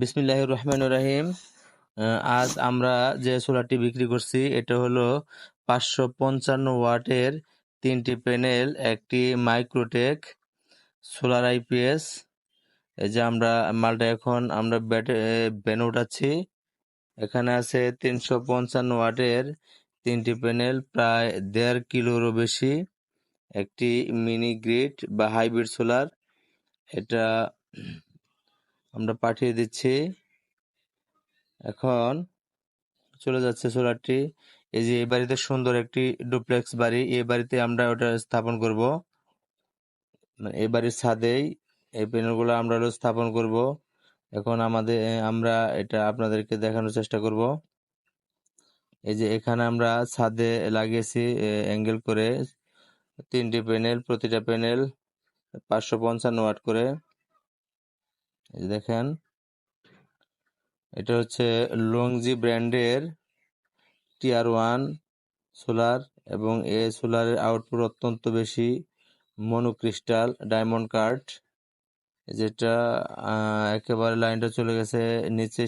বিসমিল্লাহ রহমান রাহিম। আজ আমরা যে সোলারটি বিক্রি করছি, এটা হলো পাঁচশো পঞ্চান্ন ওয়াটের তিনটি প্যানেল, একটি মাইক্রোটেক সোলার আইপিএস। এই যে আমরা মালটা এখন আমরা ব্যাটে, ব্যানে উঠাচ্ছি। এখানে আছে তিনশো পঞ্চান্ন ওয়াটের তিনটি প্যানেল, প্রায় দেড় কিলোরও বেশি। একটি মিনি গ্রিড বা হাইব্রিড সোলার। এটা আমরা পাঠিয়ে দিচ্ছি। এখন চলে যাচ্ছে সোলারটি। এই যে, এই বাড়িতে সুন্দর একটি ডুপ্লেক্স বাড়ি। এই বাড়িতে আমরা ওটা স্থাপন করব। এই বাড়ির ছাদেই এই প্যানেলগুলো আমরা স্থাপন করব। এখন আমাদের, আমরা এটা আপনাদেরকে দেখানোর চেষ্টা করব। এই যে, এখানে আমরা ছাদে লাগিয়েছি অ্যাঙ্গেল করে তিনটি প্যানেল, প্রতিটা প্যানেল পাঁচশো পঞ্চান্ন ওয়াট করে। দেখেন, এটা হচ্ছে লংজি ব্র্যান্ডের টিআর ওয়ান সোলার এবং এ সোলারের আউটপুট অত্যন্ত বেশি মনোক্রিস্টাল ডায়মন্ড কার্ড, যেটা একেবারে লাইনটা চলে গেছে নিচে,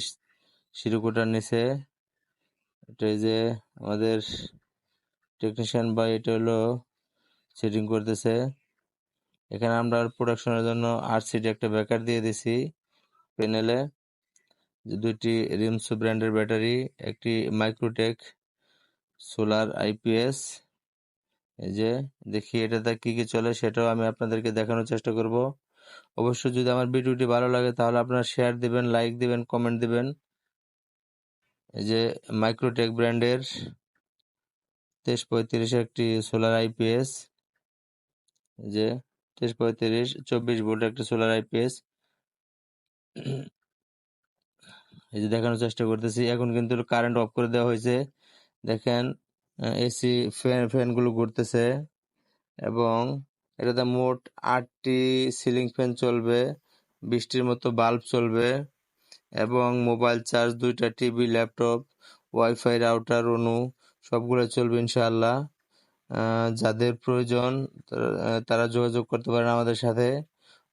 শিরুকুটার নিচে। এটা এই যে আমাদের টেকনিশিয়ান বা এটা হলো সেটিং করতেছে। এখানে আমরা প্রোডাকশনের জন্য আরসিডি একটা ব্যাকার দিয়ে দিছি প্যানেলে যে দুইটি রিমসো ব্র্যান্ডের ব্যাটারি একটি মাইক্রোটেক সোলার আইপিএস এই যে দেখি এটাতে কি কি চলে সেটাও আমি আপনাদেরকে দেখানোর চেষ্টা করব। অবশ্যই যদি আমার ভিডিওটি ভালো লাগে তাহলে আপনারা শেয়ার দিবেন লাইক দিবেন কমেন্ট দিবেন। এই যে মাইক্রোটেক ব্র্যান্ডের তেইশ পঁয়ত্রিশ একটি সোলার আইপিএস যে তেইশ পঁয়ত্রিশ, চব্বিশ ভোল্ট একটি সোলার আইপিএস এই যে দেখানোর চেষ্টা করতেছি। এখন কিন্তু কারেন্ট অফ করে দেওয়া হয়েছে। দেখেন এসি ফ্যান ফ্যানগুলো ঘুরতেছে এবং এটাতে মোট আটটি সিলিং ফ্যান চলবে, বৃষ্টির মতো বাল্ব চলবে এবং মোবাইল চার্জ দুইটা টিভি ল্যাপটপ ওয়াইফাই রাউটার অনু সবগুলো চলবে ইনশাআল্লাহ। যাদের প্রয়োজন, তারা- যোগাযোগ করতে পারেন আমাদের সাথে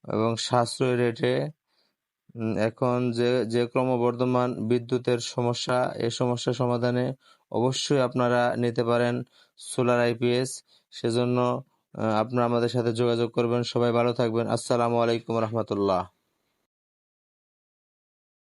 এবং সাশ্রয়ী রেটে। এখন যে যে ক্রমবর্ধমান বিদ্যুতের সমস্যা এই সমস্যা সমাধানে অবশ্যই আপনারা নিতে পারেন সোলার আইপিএস। সেজন্য আপনারা আমাদের সাথে যোগাযোগ করবেন। সবাই ভালো থাকবেন। আসসালামু আলাইকুম রহমতুল্লাহ।